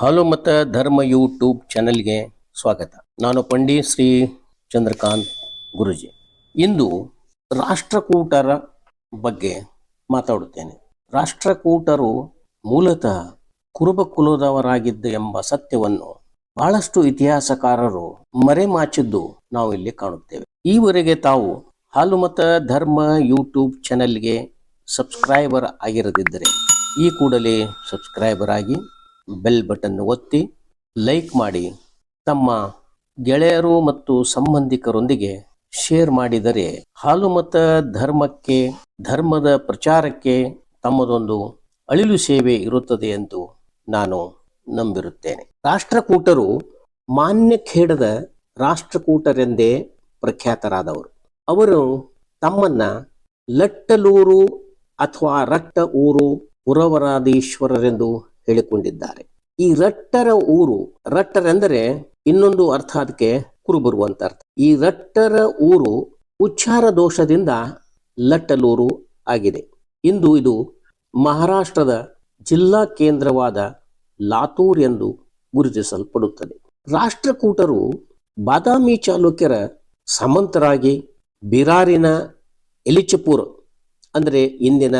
ಹಾಲು ಮತ ಧರ್ಮ ಯೂಟ್ಯೂಬ್ ಚಾನೆಲ್ಗೆ ಸ್ವಾಗತ. ನಾನು ಪಂಡಿ ಶ್ರೀ ಚಂದ್ರಕಾಂತ್ ಗುರುಜಿ. ಇಂದು ರಾಷ್ಟ್ರಕೂಟರ ಬಗ್ಗೆ ಮಾತಾಡುತ್ತೇನೆ. ರಾಷ್ಟ್ರಕೂಟರು ಮೂಲತಃ ಕುರುಬ ಕುಲದವರಾಗಿದ್ದ ಎಂಬ ಸತ್ಯವನ್ನು ಬಹಳಷ್ಟು ಇತಿಹಾಸಕಾರರು ಮರೆಮಾಚಿದ್ದು ನಾವು ಇಲ್ಲಿ ಕಾಣುತ್ತೇವೆ. ಈವರೆಗೆ ತಾವು ಹಾಲುಮತ ಧರ್ಮ ಯೂಟ್ಯೂಬ್ ಚಾನೆಲ್ಗೆ ಸಬ್ಸ್ಕ್ರೈಬರ್ ಆಗಿರದಿದ್ದರೆ ಈ ಕೂಡಲೇ ಸಬ್ಸ್ಕ್ರೈಬರ್ ಆಗಿ ಬೆಲ್ ಬಟನ್ ಒತ್ತಿ ಲೈಕ್ ಮಾಡಿ. ತಮ್ಮ ಗೆಳೆಯರು ಮತ್ತು ಸಂಬಂಧಿಕರೊಂದಿಗೆ ಶೇರ್ ಮಾಡಿದರೆ ಹಾಲು ಮತ ಧರ್ಮಕ್ಕೆ, ಧರ್ಮದ ಪ್ರಚಾರಕ್ಕೆ ತಮ್ಮದೊಂದು ಅಳಿಲು ಸೇವೆ ಇರುತ್ತದೆ ಎಂದು ನಾನು ನಂಬಿರುತ್ತೇನೆ. ರಾಷ್ಟ್ರಕೂಟರು ಮಾನ್ಯ ಖೇಡದ ರಾಷ್ಟ್ರಕೂಟರೆಂದೇ ಪ್ರಖ್ಯಾತರಾದವರು. ಅವರು ತಮ್ಮನ್ನ ಲಟ್ಟಲೂರು ಅಥವಾ ರಟ್ಟ ಊರು ಪುರವರಾದೀಶ್ವರರೆಂದು ಹೇಳಿಕೊಂಡಿದ್ದಾರೆ. ಈ ರಟ್ಟರ ಊರು ರಟ್ಟರೆಂದರೆ ಇನ್ನೊಂದು ಅರ್ಥ ಅದಕ್ಕೆ ಕುರುಬರು ಅಂತ ಅರ್ಥ. ಈ ರಟ್ಟರ ಊರು ಉಚ್ಚಾರ ದೋಷದಿಂದ ಲಟ್ಟಲೂರು ಆಗಿದೆ. ಇಂದು ಇದು ಮಹಾರಾಷ್ಟ್ರದ ಜಿಲ್ಲಾ ಕೇಂದ್ರವಾದ ಲಾತೂರ್ ಎಂದು ಗುರುತಿಸಲ್ಪಡುತ್ತದೆ. ರಾಷ್ಟ್ರಕೂಟರು ಬಾದಾಮಿ ಚಾಲುಕ್ಯರ ಸಮಂತರಾಗಿ ಬಿರಾರಿನ ಎಲಿಚಪುರ್, ಅಂದರೆ ಇಂದಿನ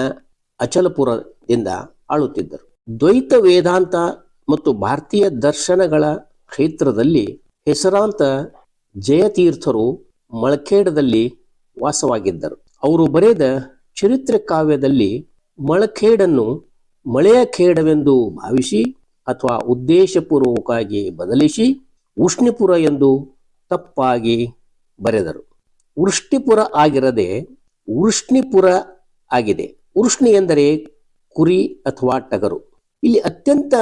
ಅಚಲಪುರದಿಂದ ಆಳುತ್ತಿದ್ದರು. ದ್ವೈತ ವೇದಾಂತ ಮತ್ತು ಭಾರತೀಯ ದರ್ಶನಗಳ ಕ್ಷೇತ್ರದಲ್ಲಿ ಹೆಸರಾಂತ ಜಯತೀರ್ಥರು ಮಳಖೇಡದಲ್ಲಿ ವಾಸವಾಗಿದ್ದರು. ಅವರು ಬರೆದ ಚರಿತ್ರೆ ಕಾವ್ಯದಲ್ಲಿ ಮಳಖೇಡನ್ನು ಮಳೆಯ ಖೇಡವೆಂದು ಭಾವಿಸಿ ಅಥವಾ ಉದ್ದೇಶಪೂರ್ವಕವಾಗಿ ಬದಲಿಸಿ ಉಷ್ಣಿಪುರ ಎಂದು ತಪ್ಪಾಗಿ ಬರೆದರು. ವೃಷ್ಟಿಪುರ ಆಗಿರದೆ ಉಷ್ಣಿಪುರ ಆಗಿದೆ. ವೃಷ್ಣಿ ಎಂದರೆ ಕುರಿ ಅಥವಾ ಟಗರು. ಇಲ್ಲಿ ಅತ್ಯಂತ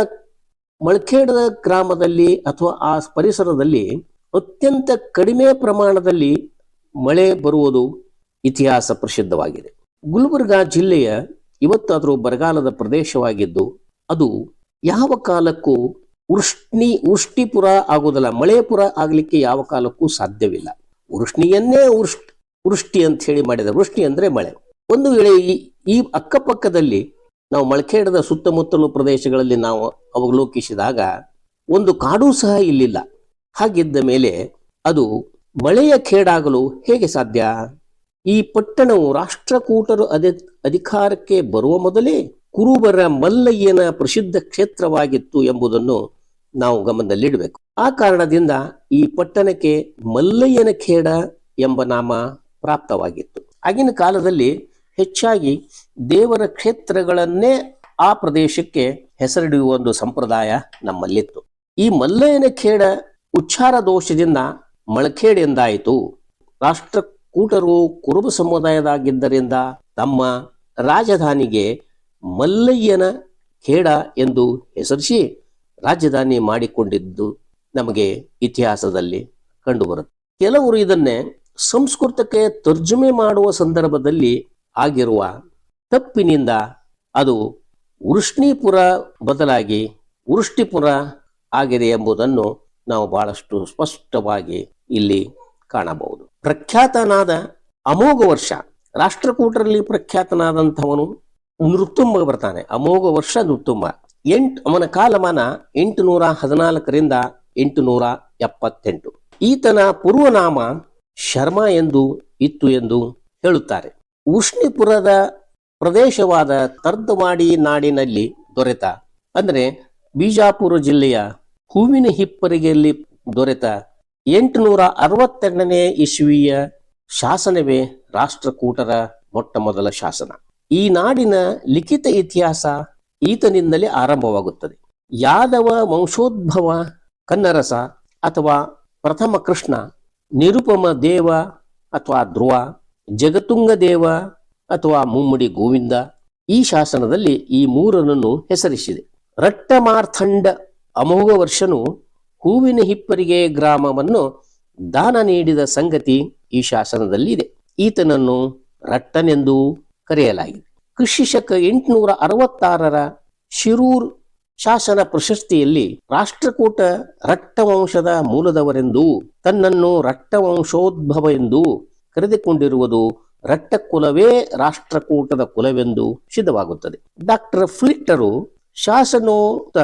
ಮಳಖೇಡದ ಗ್ರಾಮದಲ್ಲಿ ಅಥವಾ ಆ ಪರಿಸರದಲ್ಲಿ ಅತ್ಯಂತ ಕಡಿಮೆ ಪ್ರಮಾಣದಲ್ಲಿ ಮಳೆ ಬರುವುದು ಇತಿಹಾಸ ಪ್ರಸಿದ್ಧವಾಗಿದೆ. ಗುಲ್ಬರ್ಗಾ ಜಿಲ್ಲೆಯ ಇವತ್ತಾದರೂ ಬರಗಾಲದ ಪ್ರದೇಶವಾಗಿದ್ದು, ಅದು ಯಾವ ಕಾಲಕ್ಕೂ ವೃಷ್ಣಿ ಉಷ್ಟಿಪುರ ಆಗುವುದಿಲ್ಲ ಮಳೆಪುರ ಆಗಲಿಕ್ಕೆ ಯಾವ ಕಾಲಕ್ಕೂ ಸಾಧ್ಯವಿಲ್ಲ. ವೃಷ್ಣಿಯನ್ನೇ ವೃಷ್ಟಿ ವೃಷ್ಟಿ ಅಂತ ಹೇಳಿ ಮಾಡಿದ ವೃಷ್ಣಿ ಅಂದ್ರೆ ಮಳೆ. ಒಂದು ವೇಳೆ ಈ ಅಕ್ಕಪಕ್ಕದಲ್ಲಿ ನಾವು ಮಳಖೇಡದ ಸುತ್ತಮುತ್ತಲು ಪ್ರದೇಶಗಳಲ್ಲಿ ನಾವು ಅವಲೋಕಿಸಿದಾಗ ಒಂದು ಕಾಡು ಸಹ ಇಲ್ಲಿಲ್ಲ. ಹಾಗಿದ್ದ ಮೇಲೆ ಅದು ಮಳೆಯ ಖೇಡಾಗಲು ಹೇಗೆ ಸಾಧ್ಯ? ಈ ಪಟ್ಟಣವು ರಾಷ್ಟ್ರಕೂಟರು ಅಧಿ, ಅಧಿಕಾರಕ್ಕೆ ಬರುವ ಮೊದಲೇ ಕುರುಬರ ಮಲ್ಲಯ್ಯನ ಪ್ರಸಿದ್ಧ ಕ್ಷೇತ್ರವಾಗಿತ್ತು ಎಂಬುದನ್ನು ನಾವು ಗಮನದಲ್ಲಿಡಬೇಕು. ಆ ಕಾರಣದಿಂದ ಈ ಪಟ್ಟಣಕ್ಕೆ ಮಲ್ಲಯ್ಯನ ಖೇಡ ಎಂಬ ನಾಮ ಪ್ರಾಪ್ತವಾಗಿತ್ತು. ಆಗಿನ ಕಾಲದಲ್ಲಿ ಹೆಚ್ಚಾಗಿ ದೇವರ ಕ್ಷೇತ್ರಗಳನ್ನೇ ಆ ಪ್ರದೇಶಕ್ಕೆ ಹೆಸರಿಡುವ ಒಂದು ಸಂಪ್ರದಾಯ ನಮ್ಮಲ್ಲಿತ್ತು. ಈ ಮಲ್ಲಯ್ಯನ ಖೇಡ ಉಚ್ಚಾರ ದೋಷದಿಂದ ಮಳಖೇಡ್ ಎಂದಾಯಿತು. ರಾಷ್ಟ್ರಕೂಟರು ಕುರುಬ ಸಮುದಾಯದಾಗಿದ್ದರಿಂದ ತಮ್ಮ ರಾಜಧಾನಿಗೆ ಮಲ್ಲಯ್ಯನ ಖೇಡ ಎಂದು ಹೆಸರಿಸಿ ರಾಜಧಾನಿ ಮಾಡಿಕೊಂಡಿದ್ದು ನಮಗೆ ಇತಿಹಾಸದಲ್ಲಿ ಕಂಡುಬರುತ್ತೆ ಕೆಲವರು ಇದನ್ನೇ ಸಂಸ್ಕೃತಕ್ಕೆ ತರ್ಜುಮೆ ಮಾಡುವ ಸಂದರ್ಭದಲ್ಲಿ ಆಗಿರುವ ತಪ್ಪಿನಿಂದ ಅದು ವೃಷ್ಣಿಪುರ ಬದಲಾಗಿ ವೃಷ್ಟಿಪುರ ಆಗಿದೆ ಎಂಬುದನ್ನು ನಾವು ಬಹಳಷ್ಟು ಸ್ಪಷ್ಟವಾಗಿ ಇಲ್ಲಿ ಕಾಣಬಹುದು. ಪ್ರಖ್ಯಾತನಾದ ಅಮೋಘ ವರ್ಷ, ರಾಷ್ಟ್ರಕೂಟರಲ್ಲಿ ಪ್ರಖ್ಯಾತನಾದಂಥವನು ನೃತ್ತುಂಬ ಬರ್ತಾನೆ. ಅಮೋಘ ವರ್ಷ ನೃತ್ತುಂಬ ಎಂಟು, ಅವನ ಕಾಲಮಾನ ಎಂಟು ನೂರ ಹದಿನಾಲ್ಕರಿಂದ ಎಂಟು ನೂರ ಎಪ್ಪತ್ತೆಂಟು. ಈತನ ಪೂರ್ವನಾಮ ಶರ್ಮಾ ಎಂದು ಇತ್ತು ಎಂದು ಹೇಳುತ್ತಾರೆ. ಉಷ್ಣಿಪುರದ ಪ್ರದೇಶವಾದ ತರ್ದವಾಡಿ ನಾಡಿನಲ್ಲಿ ದೊರೆತ. ಅಂದರೆ ಬಿಜಾಪುರ ಜಿಲ್ಲೆಯ ಹೂವಿನ ಹಿಪ್ಪರಿಗೆಯಲ್ಲಿ ದೊರೆತ ಎಂಟುನೂರ ಅರವತ್ತೆರಡನೇ ಇಸ್ವಿಯ ಶಾಸನವೇ ರಾಷ್ಟ್ರಕೂಟರ ಮೊಟ್ಟ ಮೊದಲ ಶಾಸನ. ಈ ನಾಡಿನ ಲಿಖಿತ ಇತಿಹಾಸ ಈತನಿಂದಲೇ ಆರಂಭವಾಗುತ್ತದೆ. ಯಾದವ, ವಂಶೋದ್ಭವ, ಕನ್ನರಸ ಅಥವಾ ಪ್ರಥಮ ಕೃಷ್ಣ, ನಿರುಪಮ ದೇವ ಅಥವಾ ಧ್ರುವ, ಜಗತುಂಗ ದೇವ ಅಥವಾ ಮುಮ್ಮಡಿ ಗೋವಿಂದ ಈ ಶಾಸನದಲ್ಲಿ ಈ ಮೂರನನ್ನು ಹೆಸರಿಸಿದೆ. ರಟ್ಟಮಾರ್ಥಂಡ ಅಮೋಘ ವರ್ಷನು ಹೂವಿನ ಹಿಪ್ಪರಿಗೆ ಗ್ರಾಮವನ್ನು ದಾನ ನೀಡಿದ ಸಂಗತಿ ಈ ಶಾಸನದಲ್ಲಿ ಇದೆ ಈತನನ್ನು ರಟ್ಟನೆಂದು ಕರೆಯಲಾಗಿದೆ. ಕೃಷಿ ಶಕ ಎಂಟುನೂರ ಅರವತ್ತಾರರ ಶಿರೂರ್ ಶಾಸನ ಪ್ರಶಸ್ತಿಯಲ್ಲಿ ರಾಷ್ಟ್ರಕೂಟ ರಟ್ಟವಂಶದ ಮೂಲದವರೆಂದು ತನ್ನನ್ನು ರಟ್ಟವಂಶೋದ್ಭವ ಎಂದು ಕರೆದುಕೊಂಡಿರುವುದು ರಟ್ಟ ಕುಲವೇ ರಾಷ್ಟ್ರಕೂಟದ ಕುಲವೆಂದು ಸಿದ್ಧವಾಗುತ್ತದೆ. ಡಾಕ್ಟರ್ ಫ್ಲಿಟ್ಟರು ಶಾಸನೋತ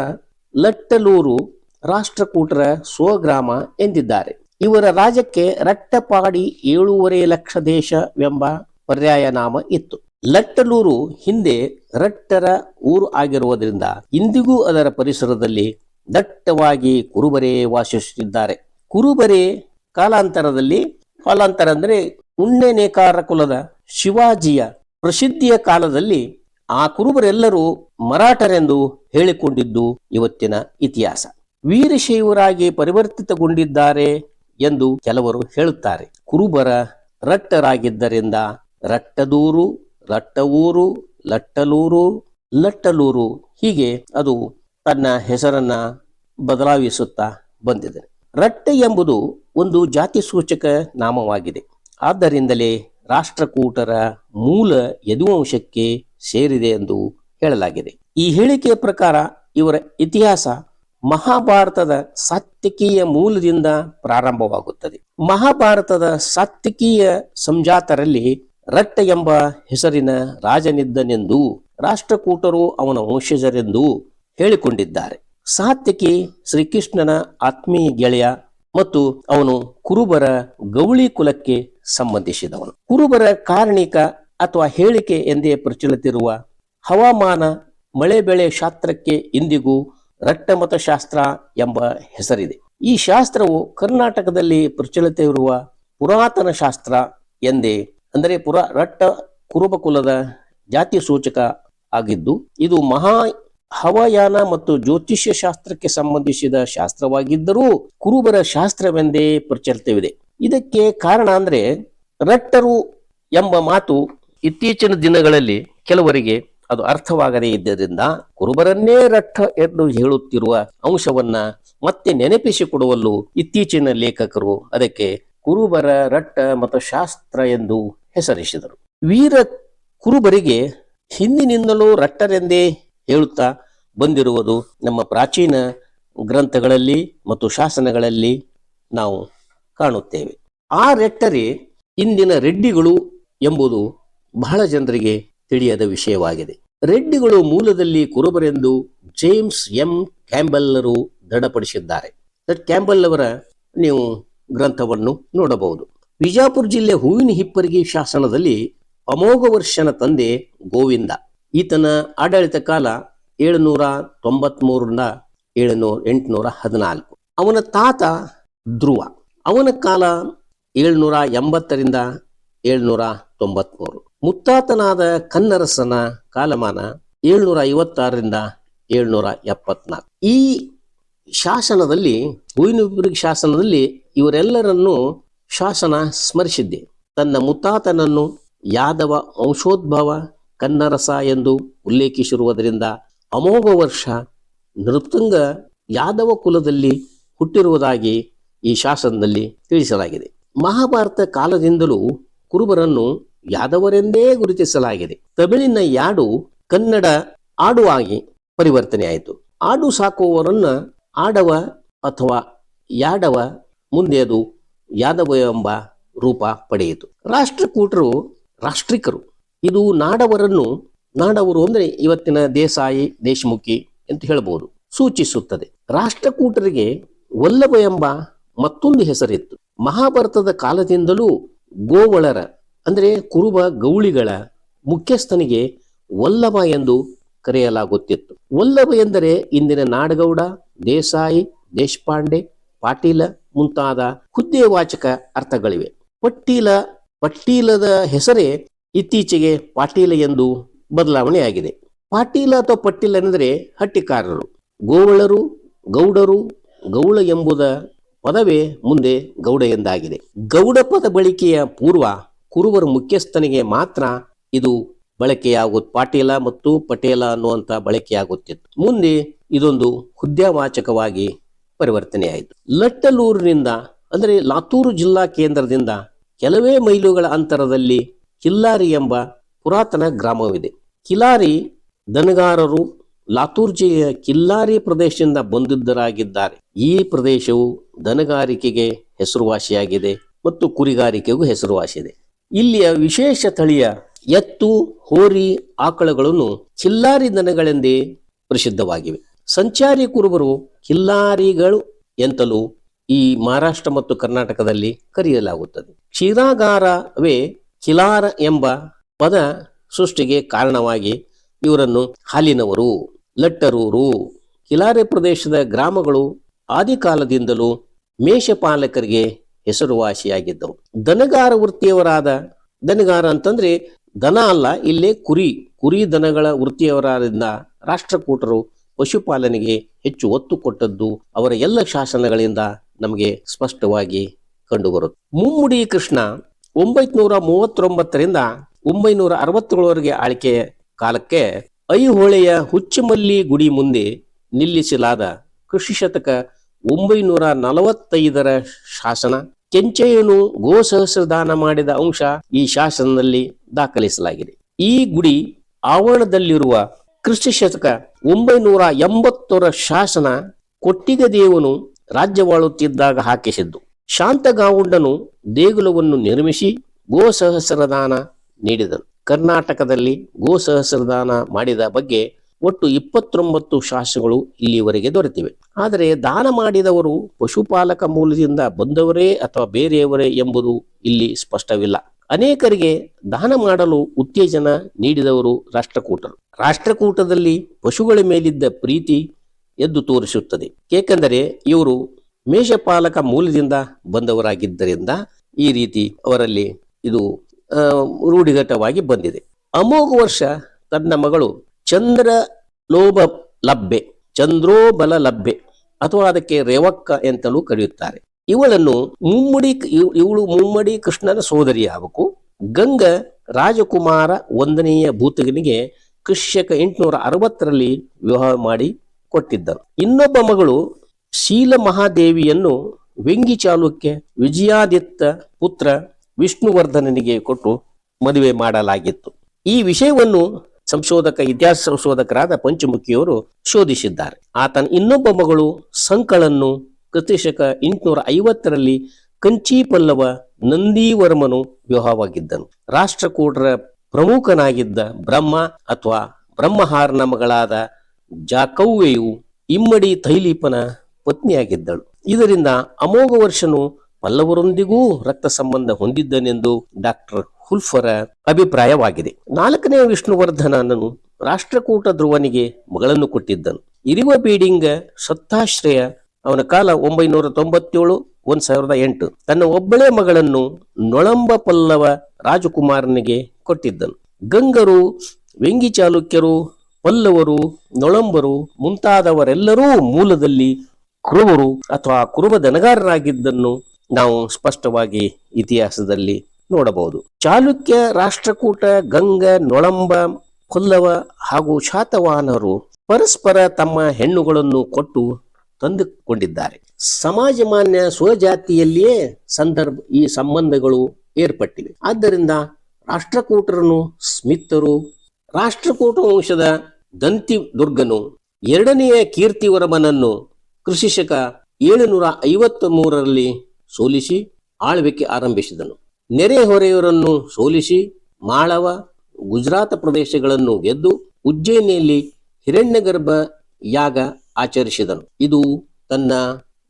ಲಟ್ಟಲೂರು ರಾಷ್ಟ್ರಕೂಟರ ಸ್ವಗ್ರಾಮ ಎಂದಿದ್ದಾರೆ. ಇವರ ರಾಜ್ಯಕ್ಕೆ ರಟ್ಟಪಾಡಿ ಏಳೂವರೆ ಲಕ್ಷ ದೇಶವೆಂಬ ಪರ್ಯಾಯ ನಾಮ ಇತ್ತು. ಲಟ್ಟಲೂರು ಹಿಂದೆ ರಟ್ಟರ ಊರು ಆಗಿರುವುದರಿಂದ ಇಂದಿಗೂ ಅದರ ಪರಿಸರದಲ್ಲಿ ದಟ್ಟವಾಗಿ ಕುರುಬರೇ ವಾಸಿಸುತ್ತಿದ್ದಾರೆ. ಕುರುಬರೇ ಕಾಲಾಂತರದಲ್ಲಿ, ಕಾಲಾಂತರ ಅಂದ್ರೆ ಉಣ್ಣೆ ನೇಕಾರ ಕುಲದ ಶಿವಾಜಿಯ ಪ್ರಸಿದ್ಧಿಯ ಕಾಲದಲ್ಲಿ ಆ ಕುರುಬರೆಲ್ಲರೂ ಮರಾಠರೆಂದು ಹೇಳಿಕೊಂಡಿದ್ದು ಇವತ್ತಿನ ಇತಿಹಾಸ. ವೀರಶೈವರಾಗಿ ಪರಿವರ್ತಿತಗೊಂಡಿದ್ದಾರೆ ಎಂದು ಕೆಲವರು ಹೇಳುತ್ತಾರೆ. ಕುರುಬರ ರಟ್ಟರಾಗಿದ್ದರಿಂದ ರಟ್ಟದೂರು, ರಟ್ಟವೂರು, ಲಟ್ಟಲೂರು ಲಟ್ಟಲೂರು ಹೀಗೆ ಅದು ತನ್ನ ಹೆಸರನ್ನ ಬದಲಾಯಿಸುತ್ತಾ ಬಂದಿದೆ. ರಟ್ಟೆ ಎಂಬುದು ಒಂದು ಜಾತಿ ಸೂಚಕ ನಾಮವಾಗಿದೆ. ಆದ್ದರಿಂದಲೇ ರಾಷ್ಟ್ರಕೂಟರ ಮೂಲ ಯದುವಂಶಕ್ಕೆ ಸೇರಿದೆ ಎಂದು ಹೇಳಲಾಗಿದೆ. ಈ ಹೇಳಿಕೆಯ ಪ್ರಕಾರ ಇವರ ಇತಿಹಾಸ ಮಹಾಭಾರತದ ಸಾತ್ವಿಕೀಯ ಮೂಲದಿಂದ ಪ್ರಾರಂಭವಾಗುತ್ತದೆ. ಮಹಾಭಾರತದ ಸಾತ್ವಿಕೀಯ ಸಂಜಾತರಲ್ಲಿ ರಟ್ಟ ಎಂಬ ಹೆಸರಿನ ರಾಜನಿದ್ದನೆಂದು ರಾಷ್ಟ್ರಕೂಟರು ಅವನ ವಂಶಜರೆಂದು ಹೇಳಿಕೊಂಡಿದ್ದಾರೆ. ಸಾತ್ವಿಕಿ ಶ್ರೀಕೃಷ್ಣನ ಆತ್ಮೀಯ ಗೆಳೆಯ ಮತ್ತು ಅವನು ಕುರುಬರ ಗೌಳಿ ಕುಲಕ್ಕೆ ಸಂಬಂಧಿಸಿದವನು. ಕುರುಬರ ಕಾರಣಿಕ ಅಥವಾ ಹೇಳಿಕೆ ಎಂದೇ ಪ್ರಚಲಿತಿರುವ ಹವಾಮಾನ ಮಳೆ ಬೆಳೆ ಶಾಸ್ತ್ರಕ್ಕೆ ಇಂದಿಗೂ ರಟ್ಟಮತಶಾಸ್ತ್ರ ಎಂಬ ಹೆಸರಿದೆ. ಈ ಶಾಸ್ತ್ರವು ಕರ್ನಾಟಕದಲ್ಲಿ ಪ್ರಚಲಿತವಿರುವ ಪುರಾತನ ಶಾಸ್ತ್ರ ಎಂದೇ, ಅಂದರೆ ಪುರ ರಟ್ಟ ಕುರುಬ ಕುಲದ ಜಾತಿ ಸೂಚಕ ಆಗಿದ್ದು, ಇದು ಮಹಾ ಹವಾಯಾನ ಮತ್ತು ಜ್ಯೋತಿಷ್ಯ ಶಾಸ್ತ್ರಕ್ಕೆ ಸಂಬಂಧಿಸಿದ ಶಾಸ್ತ್ರವಾಗಿದ್ದರೂ ಕುರುಬರ ಶಾಸ್ತ್ರವೆಂದೇ ಪ್ರಚಲಿತವಿದೆ. ಇದಕ್ಕೆ ಕಾರಣ ಅಂದ್ರೆ ರಟ್ಟರು ಎಂಬ ಮಾತು ಇತ್ತೀಚಿನ ದಿನಗಳಲ್ಲಿ ಕೆಲವರಿಗೆ ಅದು ಅರ್ಥವಾಗದೇ ಇದ್ದರಿಂದ ಕುರುಬರನ್ನೇ ರಟ್ಟ ಎಂದು ಹೇಳುತ್ತಿರುವ ಅಂಶವನ್ನ ಮತ್ತೆ ನೆನಪಿಸಿಕೊಡುವಲ್ಲೂ ಇತ್ತೀಚಿನ ಲೇಖಕರು ಅದಕ್ಕೆ ಕುರುಬರ ರಟ್ಟ ಮತ್ತು ಶಾಸ್ತ್ರ ಎಂದು ಹೆಸರಿಸಿದರು. ವೀರ ಕುರುಬರಿಗೆ ಹಿಂದಿನಿಂದಲೂ ರಟ್ಟರೆಂದೇ ಹೇಳುತ್ತಾ ಬಂದಿರುವುದು ನಮ್ಮ ಪ್ರಾಚೀನ ಗ್ರಂಥಗಳಲ್ಲಿ ಮತ್ತು ಶಾಸನಗಳಲ್ಲಿ ನಾವು ಕಾಣುತ್ತೇವೆ. ಆ ರೆಟ್ಟರೆ ಇಂದಿನ ರೆಡ್ಡಿಗಳು ಎಂಬುದು ಬಹಳ ಜನರಿಗೆ ತಿಳಿಯದ ವಿಷಯವಾಗಿದೆ. ರೆಡ್ಡಿಗಳು ಮೂಲದಲ್ಲಿ ಕುರುಬರೆಂದು ಜೇಮ್ಸ್ ಎಂ ಕ್ಯಾಂಬೆಲ್ಲರು ದೃಢಪಡಿಸಿದ್ದಾರೆ. ಕ್ಯಾಂಬೆಲ್ ಅವರ ನೀವು ಗ್ರಂಥವನ್ನು ನೋಡಬಹುದು. ವಿಜಾಪುರ ಜಿಲ್ಲೆ ಹೂವಿನ ಹಿಪ್ಪರಿಗೆ ಶಾಸನದಲ್ಲಿ ಅಮೋಘ ವರ್ಷನ ತಂದೆ ಗೋವಿಂದ. ಈತನ ಆಡಳಿತ ಕಾಲ ಏಳುನೂರ ತೊಂಬತ್ಮೂರರಿಂದ ಏಳುನೂರ ಎಂಟುನೂರ ಹದಿನಾಲ್ಕು. ಅವನ ತಾತ ಧ್ರುವ. ಅವನ ಕಾಲ ಏಳ್ನೂರ ಎಂಬತ್ತರಿಂದ ಏಳ್ನೂರ ತೊಂಬತ್ಮೂರು. ಮುತ್ತಾತನಾದ ಕನ್ನರಸನ ಕಾಲಮಾನ ಏಳ್ನೂರ ಐವತ್ತಾರರಿಂದ ಏಳ್ನೂರ ಎಪ್ಪತ್ನಾಲ್ಕು. ಈ ಶಾಸನದಲ್ಲಿ ಹೂವಿನಬುರ್ಗಿ ಶಾಸನದಲ್ಲಿ ಇವರೆಲ್ಲರನ್ನು ಶಾಸನ ಸ್ಮರಿಸಿದ್ದೆ. ತನ್ನ ಮುತ್ತಾತನನ್ನು ಯಾದವ ವಂಶೋದ್ಭವ ಕನ್ನರಸ ಎಂದು ಉಲ್ಲೇಖಿಸಿರುವುದರಿಂದ ಅಮೋಘ ವರ್ಷ ನೃತ್ಯಂಗ ಯಾದವ ಕುಲದಲ್ಲಿ ಹುಟ್ಟಿರುವುದಾಗಿ ಈ ಶಾಸನದಲ್ಲಿ ತಿಳಿಸಲಾಗಿದೆ. ಮಹಾಭಾರತ ಕಾಲದಿಂದಲೂ ಕುರುಬರನ್ನು ಯಾದವರೆಂದೇ ಗುರುತಿಸಲಾಗಿದೆ. ತಮಿಳಿನ ಯಾಡು ಕನ್ನಡ ಆಡುವಾಗಿ ಪರಿವರ್ತನೆಯಾಯಿತು ಆಡು ಸಾಕುವವರನ್ನ ಆಡವ ಅಥವಾ ಯಾಡವ ಮುಂದೆ ಅದು ಯಾದವ ಎಂಬ ರೂಪ ಪಡೆಯಿತು. ರಾಷ್ಟ್ರಕೂಟರು, ರಾಷ್ಟ್ರಿಕರು, ಇದು ನಾಡವರನ್ನು, ನಾಡವರು ಅಂದ್ರೆ ಇವತ್ತಿನ ದೇಸಾಯಿ, ದೇಶಮುಖಿ ಅಂತ ಹೇಳಬಹುದು ಸೂಚಿಸುತ್ತದೆ. ರಾಷ್ಟ್ರಕೂಟರಿಗೆ ವಲ್ಲಭ ಎಂಬ ಮತ್ತೊಂದು ಹೆಸರಿತ್ತು. ಮಹಾಭಾರತದ ಕಾಲದಿಂದಲೂ ಗೋವಳರ, ಅಂದರೆ ಕುರುಬ ಗೌಳಿಗಳ ಮುಖ್ಯಸ್ಥನಿಗೆ ವಲ್ಲಭ ಎಂದು ಕರೆಯಲಾಗುತ್ತಿತ್ತು. ವಲ್ಲಭ ಎಂದರೆ ಇಂದಿನ ನಾಡಗೌಡ, ದೇಸಾಯಿ, ದೇಶಪಾಂಡೆ, ಪಾಟೀಲ ಮುಂತಾದ ಹುದ್ದೆವಾಚಕ ಅರ್ಥಗಳಿವೆ. ಪಟ್ಟೀಲ, ಪಟ್ಟೀಲದ ಹೆಸರೇ ಇತ್ತೀಚೆಗೆ ಪಾಟೀಲ ಎಂದು ಬದಲಾವಣೆಯಾಗಿದೆ. ಪಾಟೀಲ ಅಥವಾ ಪಟ್ಟೀಲ ಎಂದರೆ ಹಟ್ಟಿಕಾರರು. ಗೋವಳರು, ಗೌಡರು, ಗೌಳ ಎಂಬುದ ಪದವೇ ಮುಂದೆ ಗೌಡ ಎಂದಾಗಿದೆ. ಗೌಡ ಪದ ಬಳಕೆಯ ಪೂರ್ವ ಕುರುವರ ಮುಖ್ಯಸ್ಥನಿಗೆ ಮಾತ್ರ ಇದು ಬಳಕೆಯಾಗು ಪಾಟೀಲ ಮತ್ತು ಪಟೇಲ ಅನ್ನುವಂತ ಬಳಕೆಯಾಗುತ್ತಿತ್ತು. ಮುಂದೆ ಇದೊಂದು ಹುದ್ಯಾವಾಚಕವಾಗಿ ಪರಿವರ್ತನೆಯಾಯಿತು. ಲಟ್ಟಲೂರಿನಿಂದ, ಅಂದರೆ ಲಾತೂರು ಜಿಲ್ಲಾ ಕೇಂದ್ರದಿಂದ ಕೆಲವೇ ಮೈಲುಗಳ ಅಂತರದಲ್ಲಿ ಕಿಲ್ಲಾರಿ ಎಂಬ ಪುರಾತನ ಗ್ರಾಮವಿದೆ. ಕಿಲಾರಿ ದನಗಾರರು ಲಾತೂರ್ ಜಿಲ್ಲೆಯ ಕಿಲ್ಲಾರಿ ಪ್ರದೇಶದಿಂದ ಬಂದಿದ್ದರಾಗಿದ್ದಾರೆ. ಈ ಪ್ರದೇಶವು ದನಗಾರಿಕೆಗೆ ಹೆಸರುವಾಸಿಯಾಗಿದೆ ಮತ್ತು ಕುರಿಗಾರಿಕೆಗೂ ಹೆಸರುವಾಸಿದೆ ಇಲ್ಲಿಯ ವಿಶೇಷ ತಳಿಯ ಎತ್ತು, ಹೋರಿ, ಆಕಳಗಳನ್ನು ಚಿಲ್ಲಾರಿ ದನಗಳೆಂದೇ ಪ್ರಸಿದ್ಧವಾಗಿವೆ. ಸಂಚಾರಿ ಕುರುಬರು ಕಿಲ್ಲಾರಿಗಳು ಎಂತಲೂ ಈ ಮಹಾರಾಷ್ಟ್ರ ಮತ್ತು ಕರ್ನಾಟಕದಲ್ಲಿ ಕರೆಯಲಾಗುತ್ತದೆ. ಕ್ಷೀರಾಗಾರವೇ ಕಿಲಾರ ಎಂಬ ಪದ ಸೃಷ್ಟಿಗೆ ಕಾರಣವಾಗಿ ಇವರನ್ನು ಹಾಲಿನವರು, ಲಟ್ಟರೂರು, ಕಿಲಾರೆ ಪ್ರದೇಶದ ಗ್ರಾಮಗಳು ಆದಿಕಾಲದಿಂದಲೂ ಮೇಷಪಾಲಕರಿಗೆ ಹೆಸರುವಾಸಿಯಾಗಿದ್ದವು. ದನಗಾರ ವೃತ್ತಿಯವರಾದ, ದನಗಾರ ಅಂತಂದ್ರೆ ದನ ಅಲ್ಲ, ಇಲ್ಲೇ ಕುರಿ ಕುರಿ ದನಗಳ ವೃತ್ತಿಯವರಾದಿಂದ ರಾಷ್ಟ್ರಕೂಟರು ಪಶುಪಾಲನೆಗೆ ಹೆಚ್ಚು ಒತ್ತು ಕೊಟ್ಟದ್ದು ಅವರ ಎಲ್ಲ ಶಾಸನಗಳಿಂದ ನಮಗೆ ಸ್ಪಷ್ಟವಾಗಿ ಕಂಡುಬರುತ್ತೆ ಮುಮ್ಮುಡಿ ಕೃಷ್ಣ ಒಂಬೈನೂರ ಮೂವತ್ತೊಂಬತ್ತರಿಂದ ಒಂಬೈನೂರ ಅರವತ್ತೇಳವರೆಗೆ ಆಳ್ಕೆಯ ಕಾಲಕ್ಕೆ ಐಹೊಳೆಯ ಹುಚ್ಚಮಲ್ಲಿ ಗುಡಿ ಮುಂದೆ ನಿಲ್ಲಿಸಲಾದ ಕೃಷಿ ಶತಕ ಒಂಬೈನೂರ ನಲವತ್ತೈದರ ಶಾಸನ ಕೆಂಚಯ್ಯನು ಗೋ ಸಹಸ್ರದಾನ ಮಾಡಿದ ಅಂಶ ಈ ಶಾಸನದಲ್ಲಿ ದಾಖಲಿಸಲಾಗಿದೆ. ಈ ಗುಡಿ ಆವರಣದಲ್ಲಿರುವ ಕೃಷಿ ಶತಕ ಒಂಬೈನೂರ ಎಂಬತ್ತರ ಶಾಸನ ಕೊಟ್ಟಿಗದೇವನು ರಾಜ್ಯವಾಳುತ್ತಿದ್ದಾಗ ಹಾಕಿಸಿದ್ದು. ಶಾಂತಗಾವುಂಡನು ದೇಗುಲವನ್ನು ನಿರ್ಮಿಸಿ ಗೋ ಸಹಸ್ರದಾನ ನೀಡಿದನು. ಕರ್ನಾಟಕದಲ್ಲಿ ಗೋ ಸಹಸ್ರದಾನ ಮಾಡಿದ ಬಗ್ಗೆ ಒಟ್ಟು ಇಪ್ಪತ್ತೊಂಬತ್ತು ಶಾಸನಗಳು ಇಲ್ಲಿವರೆಗೆ ದೊರೆತಿವೆ. ಆದರೆ ದಾನ ಮಾಡಿದವರು ಪಶುಪಾಲಕ ಮೂಲದಿಂದ ಬಂದವರೇ ಅಥವಾ ಬೇರೆಯವರೇ ಎಂಬುದು ಇಲ್ಲಿ ಸ್ಪಷ್ಟವಿಲ್ಲ. ಅನೇಕರಿಗೆ ದಾನ ಮಾಡಲು ಉತ್ತೇಜನ ನೀಡಿದವರು ರಾಷ್ಟ್ರಕೂಟರು. ರಾಷ್ಟ್ರಕೂಟದಲ್ಲಿ ಪಶುಗಳ ಮೇಲಿದ್ದ ಪ್ರೀತಿ ಎದ್ದು ತೋರಿಸುತ್ತದೆ. ಏಕೆಂದರೆ ಇವರು ಮೇಷಪಾಲಕ ಮೂಲದಿಂದ ಬಂದವರಾಗಿದ್ದರಿಂದ ಈ ರೀತಿ ಅವರಲ್ಲಿ ಇದು ರೂಢಿಗತವಾಗಿ ಬಂದಿದೆ. ಅಮೋಘ ವರ್ಷ ತನ್ನ ಮಗಳು ಚಂದ್ರ ಲೋಭ ಲಭ್ಯೆ ಚಂದ್ರೋಬಲ ಲಭ್ಯೆ ಅಥವಾ ಅದಕ್ಕೆ ರೇವಕ್ಕ ಎಂತಲೂ ಕರೆಯುತ್ತಾರೆ. ಇವಳನ್ನು ಮುಮ್ಮಡಿ ಇವಳು ಮುಮ್ಮಡಿ ಕೃಷ್ಣನ ಸೋದರಿಯಾಗಬೇಕು ಗಂಗ ರಾಜಕುಮಾರ ಒಂದನೆಯ ಭೂತಗನಿಗೆ ಕೃಷ್ಯಕ ಎಂಟುನೂರ ಅರವತ್ತರಲ್ಲಿ ವಿವಾಹ ಮಾಡಿ ಕೊಟ್ಟಿದ್ದರು ಇನ್ನೊಬ್ಬ ಮಗಳು ಶೀಲ ಮಹಾದೇವಿಯನ್ನು ವೆಂಗಿ ಚಾಲುಕ್ಯ ವಿಜಯಾದಿತ್ಯ ಪುತ್ರ ವಿಷ್ಣುವರ್ಧನನಿಗೆ ಕೊಟ್ಟು ಮದುವೆ ಮಾಡಲಾಗಿತ್ತು. ಈ ವಿಷಯವನ್ನು ಸಂಶೋಧಕ, ಇತಿಹಾಸ ಸಂಶೋಧಕರಾದ ಪಂಚಮುಖಿಯವರು ಶೋಧಿಸಿದ್ದಾರೆ. ಆತನ ಇನ್ನೊಬ್ಬ ಮಗಳು ಸಂಕಳನ್ನು ಕ್ರಿಸ್ತಶಕ ಎಂಟುನೂರ ಐವತ್ತರಲ್ಲಿ ಕಂಚಿ ಪಲ್ಲವ ನಂದೀವರ್ಮನು ವಿವಾಹವಾಗಿದ್ದನು. ರಾಷ್ಟ್ರಕೂಟರ ಪ್ರಮುಖನಾಗಿದ್ದ ಬ್ರಹ್ಮ ಅಥವಾ ಬ್ರಹ್ಮಹಾರನ ಮಗಳಾದ ಜಾಕವ್ವೆಯು ಇಮ್ಮಡಿ ತೈಲೀಪನ ಪತ್ನಿಯಾಗಿದ್ದಳು. ಇದರಿಂದ ಅಮೋಘ ವರ್ಷನು ಪಲ್ಲವರೊಂದಿಗೂ ರಕ್ತ ಸಂಬಂಧ ಹೊಂದಿದ್ದನೆಂದು ಡಾಕ್ಟರ್ ಹುಲ್ಫರ ಅಭಿಪ್ರಾಯವಾಗಿದೆ. ನಾಲ್ಕನೇ ವಿಷ್ಣುವರ್ಧನನನು ರಾಷ್ಟ್ರಕೂಟ ಧ್ರುವನಿಗೆ ಮಗಳನ್ನು ಕೊಟ್ಟಿದ್ದನು. ಇರಿವ ಬೀಡಿಂಗ ಸತ್ತಾಶ್ರಯ ಅವನ ಕಾಲ ಒಂಬೈನೂರ ತೊಂಬತ್ತೇಳು ಒಂದ್ ಸಾವಿರದ ಎಂಟು. ತನ್ನ ಒಬ್ಬಳೇ ಮಗಳನ್ನು ನೊಳಂಬ ಪಲ್ಲವ ರಾಜಕುಮಾರನಿಗೆ ಕೊಟ್ಟಿದ್ದನು. ಗಂಗರು, ವೆಂಗಿ ಚಾಲುಕ್ಯರು, ಪಲ್ಲವರು, ನೊಳಂಬರು ಮುಂತಾದವರೆಲ್ಲರೂ ಮೂಲದಲ್ಲಿ ಕುರುಬರು ಅಥವಾ ಕುರುಬ ದನಗಾರರಾಗಿದ್ದನ್ನು ನಾವು ಸ್ಪಷ್ಟವಾಗಿ ಇತಿಹಾಸದಲ್ಲಿ ನೋಡಬಹುದು. ಚಾಲುಕ್ಯ, ರಾಷ್ಟ್ರಕೂಟ, ಗಂಗ, ನೊಳಂಬ ಕೊಲ್ಲವ ಹಾಗೂ ಶಾತವಾಹನರು ಪರಸ್ಪರ ತಮ್ಮ ಹೆಣ್ಣುಗಳನ್ನು ಕೊಟ್ಟು ತಂದುಕೊಂಡಿದ್ದಾರೆ. ಸಮಾಜ ಮಾನ್ಯ ಸ್ವಜಾತಿಯಲ್ಲಿಯೇ ಸಂದರ್ಭ, ಈ ಸಂಬಂಧಗಳು ಏರ್ಪಟ್ಟಿವೆ. ಆದ್ದರಿಂದ ರಾಷ್ಟ್ರಕೂಟರನ್ನು ಸ್ಮಿತರು, ರಾಷ್ಟ್ರಕೂಟ ವಂಶದ ದಂತಿ ದುರ್ಗನು, ಎರಡನೆಯ ಕೀರ್ತಿವರ್ಮನನ್ನು ಕೃಷಿಶಕ ಏಳುನೂರ ಐವತ್ತ ಮೂರರಲ್ಲಿ ಸೋಲಿಸಿ ಆಳ್ವಿಕೆ ಆರಂಭಿಸಿದನು. ನೆರೆಹೊರೆಯವರನ್ನು ಸೋಲಿಸಿ ಮಾಳವ ಗುಜರಾತ್ ಪ್ರದೇಶಗಳನ್ನು ಗೆದ್ದು ಉಜ್ಜಯಿನಿಯಲ್ಲಿ ಹಿರಣ್ಯಗರ್ಭ ಯಾಗ ಆಚರಿಸಿದನು. ಇದು ತನ್ನ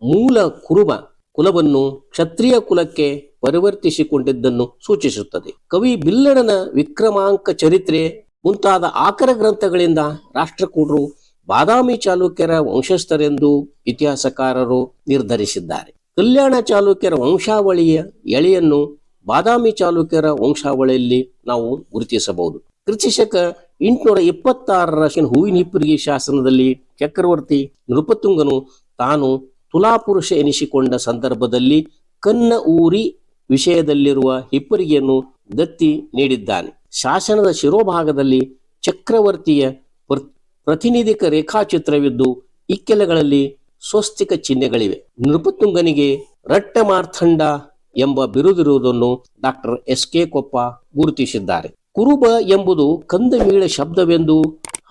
ಮೂಲ ಕುರುಬ ಕುಲವನ್ನು ಕ್ಷತ್ರಿಯ ಕುಲಕ್ಕೆ ಪರಿವರ್ತಿಸಿಕೊಂಡಿದ್ದನ್ನು ಸೂಚಿಸುತ್ತದೆ. ಕವಿ ಬಿಲ್ಲಡನ ವಿಕ್ರಮಾಂಕ ಚರಿತ್ರೆ ಮುಂತಾದ ಆಕರ ಗ್ರಂಥಗಳಿಂದ ರಾಷ್ಟ್ರಕೂಟರು ಬಾದಾಮಿ ಚಾಲುಕ್ಯರ ವಂಶಸ್ಥರೆಂದು ಇತಿಹಾಸಕಾರರು ನಿರ್ಧರಿಸಿದ್ದಾರೆ. ಕಲ್ಯಾಣ ಚಾಲುಕ್ಯರ ವಂಶಾವಳಿಯ ಎಳೆಯನ್ನು ಬಾದಾಮಿ ಚಾಲುಕ್ಯರ ವಂಶಾವಳಿಯಲ್ಲಿ ನಾವು ಗುರುತಿಸಬಹುದು. ಕೃತಿಶಕ ಎಂಟುನೂರ ಇಪ್ಪತ್ತಾರರ ಹೂವಿನ ಹಿಪ್ಪರಿಗೆ ಶಾಸನದಲ್ಲಿ ಚಕ್ರವರ್ತಿ ನೃಪತುಂಗನು ತಾನು ತುಲಾಪುರುಷ ಎನಿಸಿಕೊಂಡ ಸಂದರ್ಭದಲ್ಲಿ ಕನ್ನ ಊರಿ ವಿಷಯದಲ್ಲಿರುವ ಹಿಪ್ಪರಿಗೆಯನ್ನು ದತ್ತಿ ನೀಡಿದ್ದಾನೆ. ಶಾಸನದ ಶಿರೋಭಾಗದಲ್ಲಿ ಚಕ್ರವರ್ತಿಯ ಪ್ರ- ಪ್ರತಿನಿಧಿಕ ರೇಖಾಚಿತ್ರವಿದ್ದು, ಇಕ್ಕೆಲೆಗಳಲ್ಲಿ ಸ್ವಸ್ತಿಕ ಚಿಹ್ನೆಗಳಿವೆ. ನೃಪತುಂಗನಿಗೆ ರಟ್ಟ ಮಾರ್ಥಂಡ ಎಂಬ ಬಿರುದಿರುವುದನ್ನು ಡಾಕ್ಟರ್ ಎಸ್ ಕೆ ಕೊಪ್ಪ ಗುರುತಿಸಿದ್ದಾರೆ. ಕುರುಬ ಎಂಬುದು ಕಂದಮೀಳ ಶಬ್ದವೆಂದು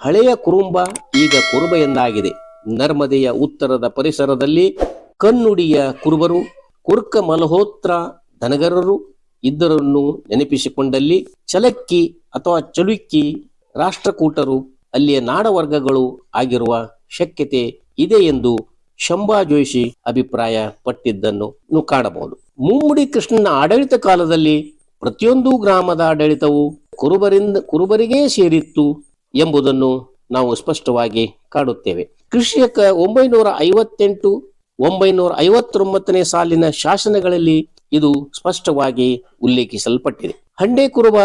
ಹಳೆಯ ಕುರುಂಬ ಈಗ ಕುರುಬ ಎಂದಾಗಿದೆ. ನರ್ಮದೆಯ ಉತ್ತರದ ಪರಿಸರದಲ್ಲಿ ಕನ್ನುಡಿಯ ಕುರುಬರು, ಕುರ್ಕ ಮಲಹೋತ್ರ ದನಗರರು ಇದ್ದರನ್ನು ನೆನಪಿಸಿಕೊಂಡಲ್ಲಿ ಚಲಕ್ಕಿ ಅಥವಾ ಚಲುಕ್ಕಿ ರಾಷ್ಟ್ರಕೂಟರು ಅಲ್ಲಿಯ ನಾಡವರ್ಗಗಳು ಆಗಿರುವ ಶಕ್ಯತೆ ಇದೆ ಎಂದು ಶಂಭಾ ಜೋಶಿ ಅಭಿಪ್ರಾಯ ಪಟ್ಟಿದ್ದನ್ನು ಕಾಣಬಹುದು. ಮುಮ್ಮಡಿ ಕೃಷ್ಣನ ಆಡಳಿತ ಕಾಲದಲ್ಲಿ ಪ್ರತಿಯೊಂದು ಗ್ರಾಮದ ಆಡಳಿತವು ಕುರುಬರಿಂದ, ಕುರುಬರಿಗೇ ಸೇರಿತ್ತು ಎಂಬುದನ್ನು ನಾವು ಸ್ಪಷ್ಟವಾಗಿ ಕಾಣುತ್ತೇವೆ. ಕೃಷಿಯಕ ಒಂಬೈನೂರ ಐವತ್ತೆಂಟು ಒಂಬೈನೂರ ಐವತ್ತೊಂಬತ್ತನೇ ಸಾಲಿನ ಶಾಸನಗಳಲ್ಲಿ ಇದು ಸ್ಪಷ್ಟವಾಗಿ ಉಲ್ಲೇಖಿಸಲ್ಪಟ್ಟಿದೆ. ಹಂಡೆ ಕುರುಬ,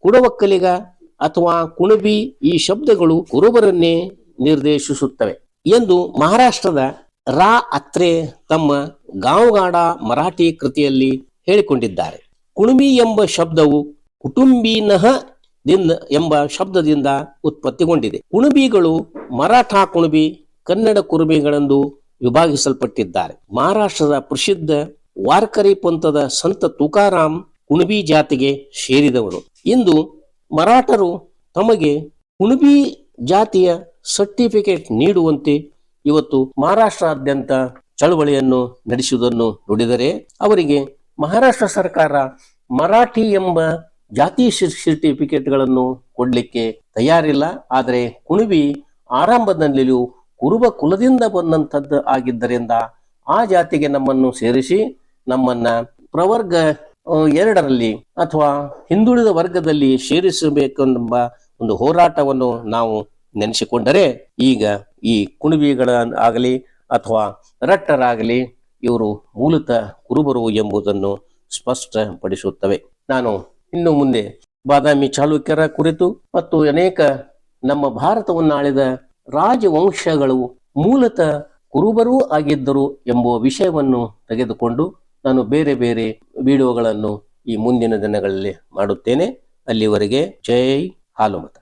ಕುಡವಕ್ಕಲಿಗ ಅಥವಾ ಕುಣಬಿ ಈ ಶಬ್ದಗಳು ಕುರುಬರನ್ನೇ ನಿರ್ದೇಶಿಸುತ್ತವೆ ಎಂದು ಮಹಾರಾಷ್ಟ್ರದ ರಾ ಅತ್ರೆ ತಮ್ಮ ಗಾಂವ್ಗಾಡ ಮರಾಠಿ ಕೃತಿಯಲ್ಲಿ ಹೇಳಿಕೊಂಡಿದ್ದಾರೆ. ಕುಣಬಿ ಎಂಬ ಶಬ್ದವು ಕುಟುಂಬಿನಹ ದಿಂದ ಎಂಬ ಶಬ್ದದಿಂದ ಉತ್ಪತ್ತಿಗೊಂಡಿದೆ. ಕುಣಬಿಗಳು ಮರಾಠ ಕುಣಬಿ, ಕನ್ನಡ ಕುರುಬಿಗಳೆಂದು ವಿಭಾಗಿಸಲ್ಪಟ್ಟಿದ್ದಾರೆ. ಮಹಾರಾಷ್ಟ್ರದ ಪ್ರಸಿದ್ಧ ವಾರ್ಕರಿ ಪಂಥದ ಸಂತ ತುಕಾರಾಮ್ ಕುಣಬಿ ಜಾತಿಗೆ ಸೇರಿದವರು ಇಂದು ಮರಾಠರು ತಮಗೆ ಕುಣಬಿ ಜಾತಿಯ ಸರ್ಟಿಫಿಕೇಟ್ ನೀಡುವಂತೆ ಇವತ್ತು ಮಹಾರಾಷ್ಟ್ರಾದ್ಯಂತ ಚಳವಳಿಯನ್ನು ನಡೆಸುವುದನ್ನು ನೋಡಿದರೆ ಅವರಿಗೆ ಮಹಾರಾಷ್ಟ್ರ ಸರ್ಕಾರ ಮರಾಠಿ ಎಂಬ ಜಾತಿ ಸರ್ಟಿಫಿಕೇಟ್ಗಳನ್ನು ಕೊಡಲಿಕ್ಕೆ ತಯಾರಿಲ್ಲ. ಆದರೆ ಕುಣಿವಿ ಆರಂಭದಲ್ಲಿಯೂ ಕುರುಬ ಕುಲದಿಂದ ಬಂದಂಥದ್ದು ಆಗಿದ್ದರಿಂದ ಆ ಜಾತಿಗೆ ನಮ್ಮನ್ನು ಸೇರಿಸಿ ನಮ್ಮನ್ನ ಪ್ರವರ್ಗ ಎರಡರಲ್ಲಿ ಅಥವಾ ಹಿಂದುಳಿದ ವರ್ಗದಲ್ಲಿ ಸೇರಿಸಬೇಕೆಂಬ ಒಂದು ಹೋರಾಟವನ್ನು ನಾವು ನೆನೆಸಿಕೊಂಡರೆ ಈಗ ಈ ಕುಣಬಿಗಳ ಆಗಲಿ ಅಥವಾ ರಟ್ಟರಾಗಲಿ ಇವರು ಮೂಲತಃ ಕುರುಬರು ಎಂಬುದನ್ನು ಸ್ಪಷ್ಟಪಡಿಸುತ್ತವೆ. ನಾನು ಇನ್ನು ಮುಂದೆ ಬಾದಾಮಿ ಚಾಲುಕ್ಯರ ಕುರಿತು ಮತ್ತು ಅನೇಕ ನಮ್ಮ ಭಾರತವನ್ನು ಆಳಿದ ರಾಜವಂಶಗಳು ಮೂಲತಃ ಕುರುಬರೂ ಆಗಿದ್ದರು ಎಂಬುವ ವಿಷಯವನ್ನು ತೆಗೆದುಕೊಂಡು ನಾನು ಬೇರೆ ಬೇರೆ ವಿಡಿಯೋಗಳನ್ನು ಈ ಮುಂದಿನ ದಿನಗಳಲ್ಲಿ ಮಾಡುತ್ತೇನೆ. ಅಲ್ಲಿವರೆಗೆ ಜೈ ಹಾಲುಮತ.